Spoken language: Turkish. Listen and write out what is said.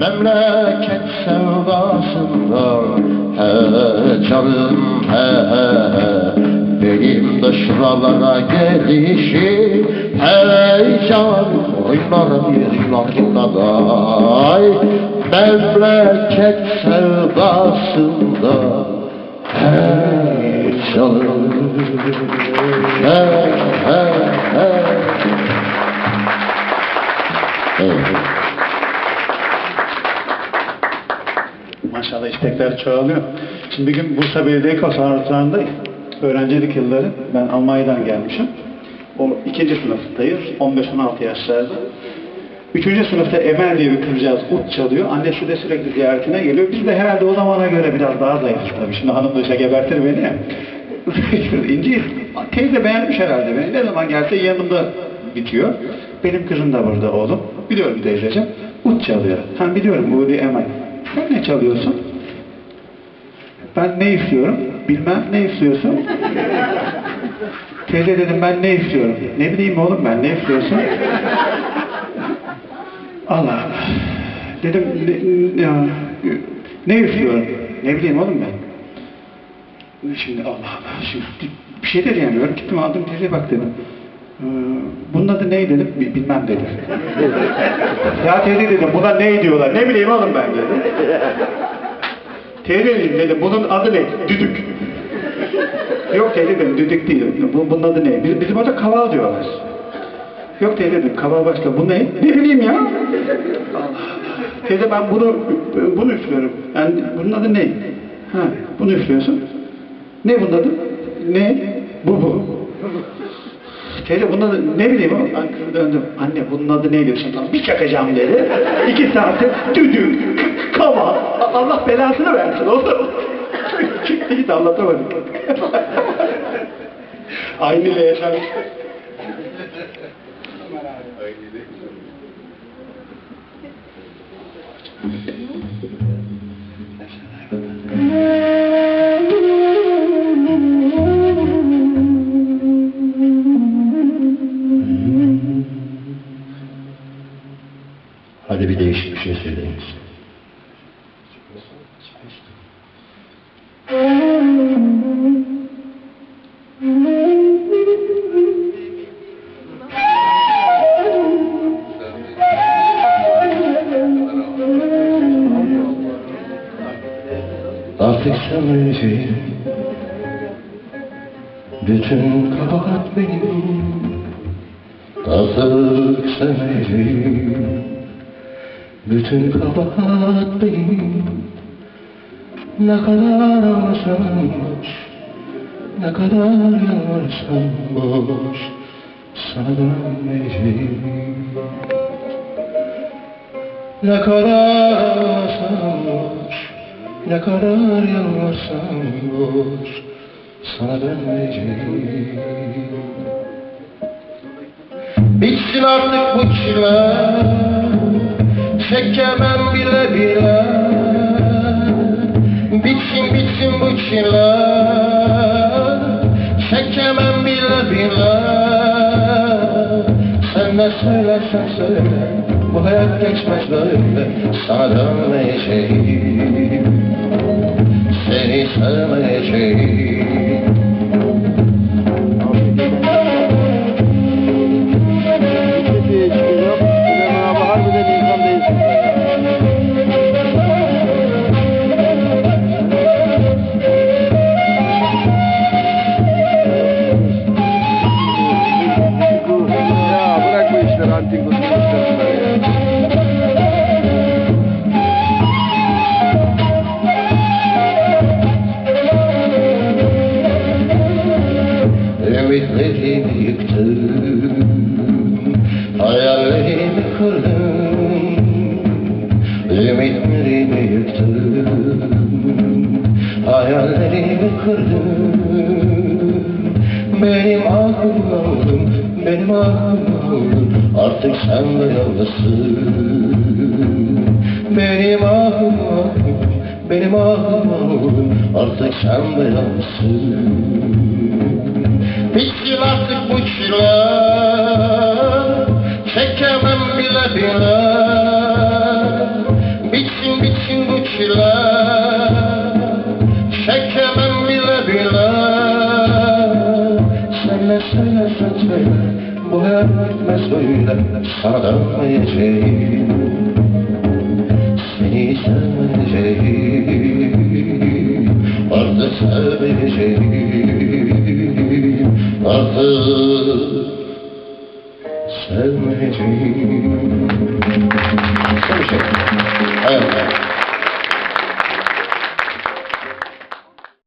Memleket sevdasından He canım he he he Benim de şuralara gelişi Hey canım Oynar yıllarında ay Memleket sevdasından Hey canım He he he Evet. Maşallah istekler çoğalıyor. Şimdi bir gün Bursa Belediye Konservatuvarı'ndayız. Öğrencilik yılları. Ben Almanya'dan gelmişim. O ikinci sınıftayız. 15-16 yaşlarda. Üçüncü sınıfta Emel diye bir kızcağız ut çalıyor. Annesi de sürekli ziyaretine geliyor. Biz de herhalde o zamana göre biraz daha zayıfız tabii. Şimdi hanım duysa gebertir beni ya. İnci, teyze beğenmiş herhalde beni. Ne zaman gelse yanımda bitiyor. Benim kızım da burada oğlum. Biliyorum teyzeciğim. Ut çalıyor. Ha biliyorum Udi Emel. Sen ne çalıyorsun? Ben ne istiyorum? Bilmem ne istiyorsun? Teyze dedim ben ne istiyorum? Ne bileyim oğlum ben ne istiyorsun? Allah Allah. Dedim ne, ya, ne istiyorum? Ne bileyim oğlum ben. Şimdi Allah Allah. Şimdi bir şey de diyemiyorum. Gittim aldım teyze bak dedim. Ee, bunun adı ne dedim? Bi- Bilmem dedi. ya teyze dedim buna ne diyorlar? Ne bileyim oğlum ben dedim. Teyze dedim, bunun adı ne? Düdük. Yok teyze dedim düdük değil. Bu, bunun adı ne? Bizim, bizim orada kaval diyorlar. Yok teyze dedim kaval başka. Bu ne? Ne bileyim ya. Allah ben bunu bunu üflüyorum. Yani bunun adı ne? Ha, bunu üflüyorsun. Ne bunun adı? Ne? Bu bu. Teyze bunun adı ne bileyim ama döndüm. Anne bunun adı neydi? Sana bir çakacağım dedi. İki saatte düdük, k- kaval. Allah belasını versin oğlum. Çıktı gitti anlatamadım. Aynı ile yaşamış. Hadi bir değişik bir şey söyleyin. Artık sevmeyeceğim Bütün kabahat benim. Artık sevmeyeceğim bütün kabahat benim. Ne kadar ağlasam boş Ne kadar yalvarsam boş Sana dönmeyeceğim Ne kadar ağlasam boş Ne kadar yalvarsam boş Sana dönmeyeceğim Bitsin artık bu çile Çekemem bile bile. Bitsin bitsin bu çile Çekemem bile bile. Sen ne söylersen söyle Bu hayat geçmez böyle. Sana dönmeyeceğim. Seni sevmeyeceğim Ümitlerimi yıktın Hayallerimi kırdın Ümitlerimi yıktın Hayallerimi kırdın Benim ahım oldun Benim ahım oldun. Artık sen de yalnızsın. Benim ahım oldun Benim ahım oldun. Artık sen de yalnızsın artık bu çile Çekemem bile bile. Bitsin bitsin bu çile Çekemem bile bile. Söyle söyle söyle Bu hayat bitmez böyle Sana dönmeyeceğim. Sevmeyeceğim